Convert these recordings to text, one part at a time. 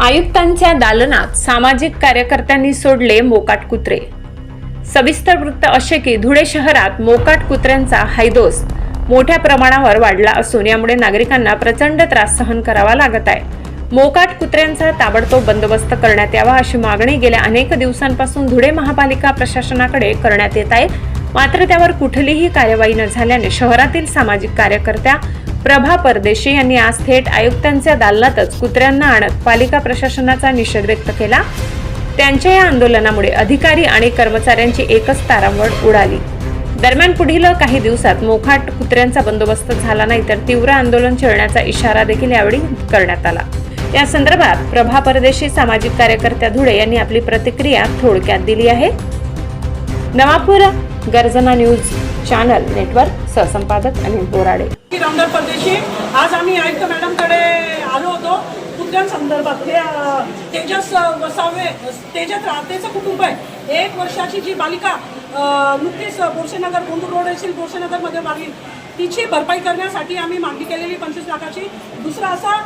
आयुक्तांच्या दालनात सामाजिक कार्यकर्त्यांनी सोडले मोकाट कुत्रे. सविस्तर वृत्त असे की धुळे शहरात मोकाट कुत्र्यांचा हैदोस मोठ्या प्रमाणावर वाढला असून यामुळे नागरिकांना प्रचंड त्रास सहन करावा लागत आहे. मोकाट कुत्र्यांचा ताबडतोब बंदोबस्त करण्यात यावा अशी मागणी गेल्या अनेक दिवसांपासून धुळे महापालिका प्रशासनाकडे करण्यात येत आहे. मात्र त्यावर कुठलीही कार्यवाही न झाल्याने शहरातील सामाजिक कार्यकर्त्या प्रभा परदेशी यांनी आज थेट आयुक्तांच्या दालनातच कुत्र्यांना आणत पालिका प्रशासनाचा निषेध व्यक्त केला. त्यांच्या या आंदोलनामुळे अधिकारी आणि कर्मचाऱ्यांची एकच तारांवळ उडाली. दरम्यान पुढील काही दिवसात मोखाट कुत्र्यांचा बंदोबस्त झाला नाही तर तीव्र आंदोलन छेडण्याचा इशारा देखील यावेळी करण्यात आला. या संदर्भात प्रभा परदेशी सामाजिक कार्यकर्त्या धुळे यांनी आपली प्रतिक्रिया थोडक्यात दिली आहे. Navapur Garjana news. Channel network सहसंपादक Anil Borade. Ramdas Pardeshi. आज आम्ही आयुक्त मॅडमकडे आलो होतो. कुत्र्यांसंदर्भात हे तेजस वसावे तेजस राहतेचं कुटुंब आहे. एक वर्षाची जी बालिका नुकतीच बोरसेनगर गोंदूर रोड येथील बोरसेनगरमध्ये मारली. तिची भरपाई करण्यासाठी आम्ही मागणी केलेली पंचवीस लाखाची. दुसरा असा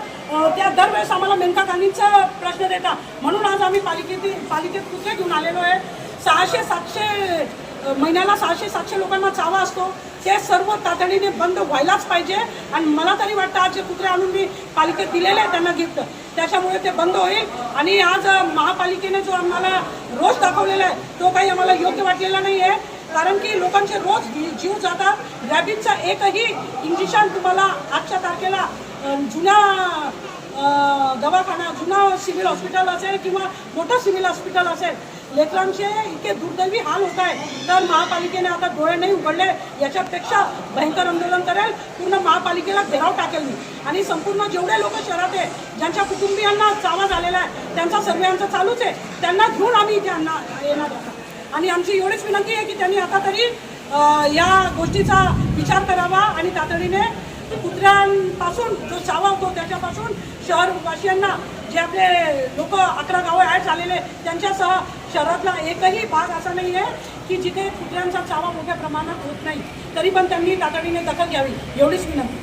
त्या दरवेळेस आम्हाला मेनका गांधींचा प्रश्न देता. म्हणून आज आम्ही पालिकेतील पालिकेत कुत्रे घेऊन आलेलो आहे? सहाशे सातशे महिन्याला सहाशे सातशे लोकांना चावा असतो. ते सर्व तातडीने बंद व्हायलाच पाहिजे. आणि मला तरी वाटतं आज जे कुत्रे आणून मी पालिकेत दिलेले आहे त्यांना गिफ्ट त्याच्यामुळे ते बंद होईल. आणि आज महापालिकेने जो आम्हाला रोज दाखवलेला आहे तो काही आम्हाला योग्य वाटलेला नाही आहे कारण की लोकांचे रोज जीव जातात. रॅबिटचा एकही इंजेक्शन तुम्हाला आजच्या तारखेला जुन्या दवाखाना जुना सिव्हिल हॉस्पिटल असेल किंवा मोठं सिव्हिल हॉस्पिटल असेल लेकरांचे इतके दुर्दैवी हाल होत आहे तर महापालिकेने आता डोळे नाही उघडले याच्यापेक्षा भयंकर आंदोलन करेल. पूर्ण महापालिकेला घेराव टाकेल मी. आणि संपूर्ण जेवढे लोक शहरात आहे ज्यांच्या कुटुंबियांना चावा झालेला आहे त्यांचा सर्वेयांचा चालूच आहे. त्यांना घेऊन आम्ही इथे आणणार येणार आणि आमची एवढीच विनंती आहे की त्यांनी आता तरी या गोष्टीचा विचार करावा आणि तातडीने कुत्र्यांपासून जो चावा होतो त्याच्यापासून शहरवासियांना जे आपले लोक अकरा गावं ॲड झालेले त्यांच्यासह शहरातला एकही भाग असा नाही आहे की जिथे कुत्र्यांचा चावा मोठ्या प्रमाणात होत नाही तरी पण त्यांनी तातडीने दखल घ्यावी एवढीच विनंती.